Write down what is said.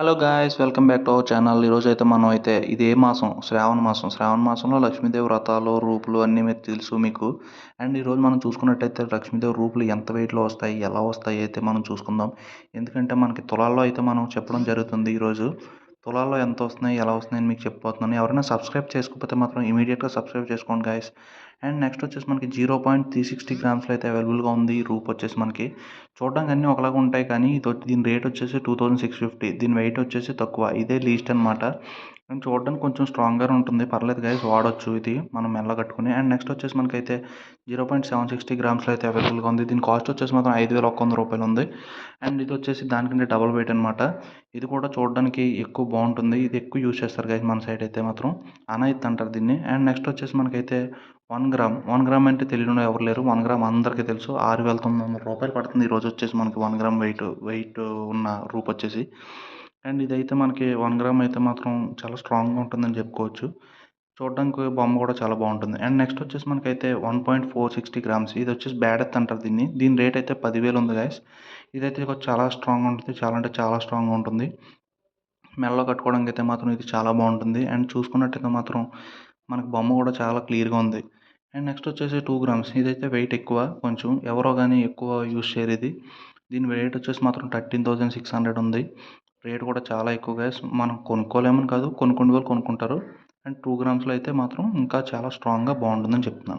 Hello guys welcome back to our channel ఈరోజు అయితే మనం అయితే ఇదే మాసం శ్రావణ మాసం. శ్రావణ మాసంలో లక్ష్మీదేవి వ్రతాలు రూపులు అన్నీ మీరు తెలుసు మీకు. అండ్ ఈరోజు మనం చూసుకున్నట్టయితే లక్ష్మీదేవి రూపులు ఎంత వెయిట్లో వస్తాయి ఎలా వస్తాయి అయితే మనం చూసుకుందాం. ఎందుకంటే మనకి తులాల్లో అయితే మనం చెప్పడం జరుగుతుంది ఈరోజు తులాల్లో ఎంత వస్తున్నాయి ఎలా వస్తున్నాయని మీకు చెప్పబోతున్నాను. ఎవరైనా సబ్స్క్రైబ్ చేసుకోకపోతే మాత్రం ఇమీడియట్గా సబ్స్క్రైబ్ చేసుకోండి గాయస్ అండ్ నెక్స్ట్ వచ్చేసి మనకి జీరో పాయింట్ త్రీ సిక్స్టీ గ్రామ్స్లో అయితే అవైలబుల్గా ఉంది రూప్ వచ్చేసి మనకి. చూడడానికి అన్నీ ఒకలాగా ఉంటాయి కానీ ఇది దీని రేట్ వచ్చేసి టూ థౌజండ్ సిక్స్ ఫిఫ్టీ. దీని వెయిట్ వచ్చేసి తక్కువ. ఇదే లీస్ట్ అనమాట అండ్ చూడడానికి కొంచెం స్ట్రాంగ్గా ఉంటుంది. పర్లేదు గైస్ వాడచ్చు ఇది. మనం మెల్ల కట్టుకుని. అండ్ నెక్స్ట్ వచ్చేసి మనకైతే జీరో పాయింట్ సెవెన్ సిక్స్టీ గ్రామ్స్లో అయితే అవైలబుల్గా ఉంది. దీని కాస్ట్ వచ్చేసి మాత్రం ఐదు వేల ఒక్క వంద రూపాయలు ఉంది. అండ్ ఇది వచ్చేసి దానికంటే డబల్ వెయిట్ అనమాట ఇది కూడా చూడడానికి ఎక్కువ బాగుంటుంది. ఇది ఎక్కువ యూజ్ చేస్తారు గైస్ మన సైడ్ అయితే మాత్రం. అనాయిత్ అంటారు దీన్ని. అండ్ నెక్స్ట్ వచ్చేసి మనకైతే వన్ గ్రామ్ వన్ గ్రామ్ అంటే తెలియని ఎవరు లేరు. వన్ గ్రామ్ అందరికీ తెలుసు. ఆరు వేల తొమ్మిది వందల రూపాయలు పడుతుంది. ఈరోజు వచ్చేసి మనకి వన్ గ్రామ్ వెయిట్ వెయిట్ ఉన్న రూప్ వచ్చేసి అండ్ ఇదైతే మనకి వన్ గ్రామ్ అయితే మాత్రం చాలా స్ట్రాంగ్గా ఉంటుందని చెప్పుకోవచ్చు. చూడడానికి బొమ్మ కూడా చాలా బాగుంటుంది. అండ్ నెక్స్ట్ వచ్చేసి మనకైతే one point four sixty grams. ఇది వచ్చేసి బ్యాడెత్ అంటారు దీన్ని. దీని రేట్ అయితే పదివేలు ఉంది గాయస్. ఇదైతే చాలా స్ట్రాంగ్ ఉంటుంది. చాలా అంటే చాలా స్ట్రాంగ్గా ఉంటుంది. మెల్లో కట్టుకోవడానికి అయితే మాత్రం ఇది చాలా బాగుంటుంది. అండ్ చూసుకున్నట్టయితే మాత్రం మనకు బొమ్మ కూడా చాలా క్లియర్గా ఉంది. అండ్ నెక్స్ట్ వచ్చేసి టూ గ్రామ్స్. ఇదైతే వెయిట్ ఎక్కువ కొంచెం. ఎవరో కానీ ఎక్కువ యూజ్ చేయరు ఇది. దీని వెయిట్ వచ్చేసి మాత్రం థర్టీన్ థౌజండ్ సిక్స్ హండ్రెడ్ ఉంది. రేట్ కూడా చాలా ఎక్కువగా మనం కొనుక్కోలేమని కాదు కొనుక్కునే వాళ్ళు కొనుక్కుంటారు. అండ్ టూ గ్రామ్స్లో అయితే మాత్రం ఇంకా చాలా స్ట్రాంగ్గా బాగుంటుందని చెప్తున్నాను.